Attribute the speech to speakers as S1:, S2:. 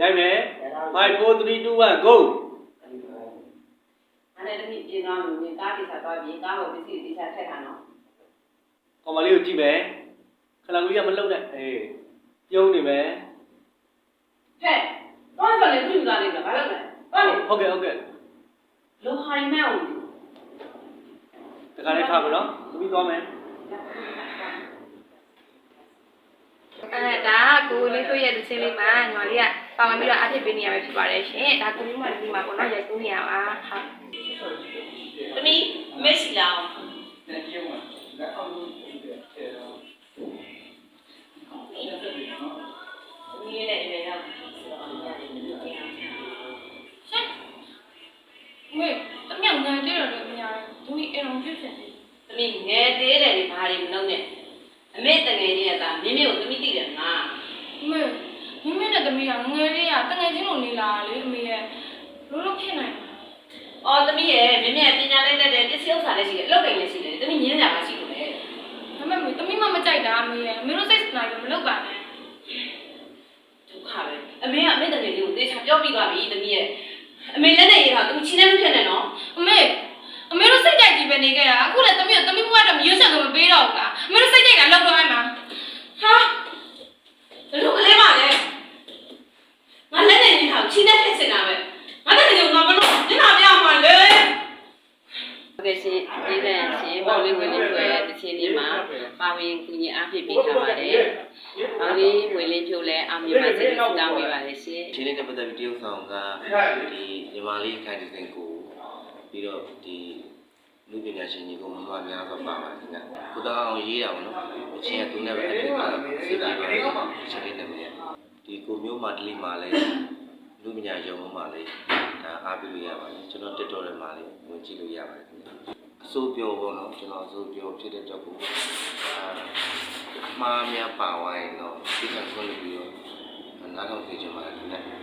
S1: ရိုက်မယ်5 4 3 2 1 go
S2: အဲ့ဒါတည်းပြင်ကောင်းလို့ကားကိစ္စသွားပြီးကားပေါ်ပစ္စည်းတိကျထက်တာနော်
S1: ကောင်မလေးကိုကြည့်မယ်ခဏကြီးကမလုံနဲ့အေးပြုံးနေမယ်
S2: ဟဲ့တော့ဆိုလည်းသူ့ယူလာနေတယ်ဘာလုပ်လဲဘာလဲ
S1: ဟုတ်ကဲ့ဟုတ်ကဲ့
S2: လိုဟိုင်းမဲ့အောင်
S1: တခါလေးထားမယ်နော်သမီးသွားမယ်
S3: အဲဒါ ကကိုလေးတို့ရဲ့တစ်ချင်းလေးမှာညီမလေးကပါဝင်ပြီးတော့အဖြစ်ပေးနေရမှာဖြစ်ပါတယ်ရှင်ဒါကိုမျိုးမှဒီမှာပေါ့နော်ရိုက်ကူးနေရပါဟုတ်
S2: သမီးမက်ဆီလာအောင်သမီးလည်းအိမ်ရောက်
S3: ရှင်မေတမြောင်ငန်းတဲ့တော့လည်းမရဘူးဒီအိမ်အောင်ဖြစ်ဖြစ်
S2: သမီးငယ်သေးတယ်ဒီဘာတွေမလုပ်နဲ့အမေတငယ်ချင်းကသာမင်းမျိုးသမီးသိတယ်ငါ
S3: မေမိမနဲ့တမီးကငွေလေးကတငယ်ချင်းလိုနေလာလေအမေရဲ့လုံးလုံးဖြစ်နိုင်
S2: အော်သမီးရဲ့မင်းမြပညာလေးတက်တယ်ပစ္စည်းဥစ္စာလည်းရှိတယ်အလုပ်ကိန်းလည်းရှိတယ်သမီးညင်းကြပါရှိလို့လေ
S3: ဒါပေမဲ့တမီးမမကြိုက်တာအမေရဲ့အမေတို့စိတ်စနာပြီးမလုပ်ပါနဲ့
S2: ဒုက္ခပဲအမေကအမေတငယ်ချင်းကိုသေချာပြောပြီးသွားပြီသမီးရဲ့အမေလက်နဲ့ရေးတာသမီးချင်းနဲ့မဖြစ်နဲ့နော်
S3: အမေအမေတို့စိတ်ကြိုက်ကြီးပဲနေခဲ့တာအခုလည်းတမီးကတမီးဘဝတော့မရွေးချယ်လို့မပေးတော့ဘူးလားအမေတို့စိတ်ကြိုက်တာလောက်တော့အဲ့မှာ
S2: ဟာဘယ်လိုကလေးပါလဲငါလက်နဲ့ရေးတာချင်းနဲ့ဖြစ်နေတာပဲငါတကယ်တော့ငါဘလို့ညနာပြအောင်ပါလေ ဟုတ်ကဲ့ရှင်ဒီကနေ့ရှင်ပေါ့လေးဝင်လေးတွေ့တဲ့ချင်းလေးမှာပါဝင်ကူညီအားဖြည့်ပေးထားပါတယ်။ပေါင်းလေးဝင်လေးဖြိုးလဲအောင်မြင်ပါစေလို့တောင်းပေးပါတယ်ရှင်
S4: ဒီနေ့နဲ့ပတ်သက်ပြီးတရုတ်ဆောင်ကဒီညီမလေးခိုင်ဒီဇင်ကိုပြီးတော့ဒီလူပညာရှင်ကြီးကိုမမများစွာပါပါတယ်ခင်ဗျ။ကိုတောင်းအောင်ရေးတာပေါ့နော်။အချင်းကသူနဲ့ပဲအဲ့ဒီကစီတီပါလေးချက်လေးနဲ့ပဲဒီကိုမျိုးမာတလီမာလေး လူပညာရုံမှာလေးဒါအားပေးလို့ရပါတယ်ကျွန်တော်တက်တော်ထဲမှာလေးဝင်ကြည့်လို့ရပါတယ်ခင်ဗျ။အစိုးပြောပေါ့နော်ကျွန်တော်အစိုးပြောဖြစ်တဲ့တော့ကိုအာမှားများပါဝိုင်းတော့ဒီကခွင့်လို့ပြီးတော့နားထောင်သိချင်ပါတယ်ခင်ဗျ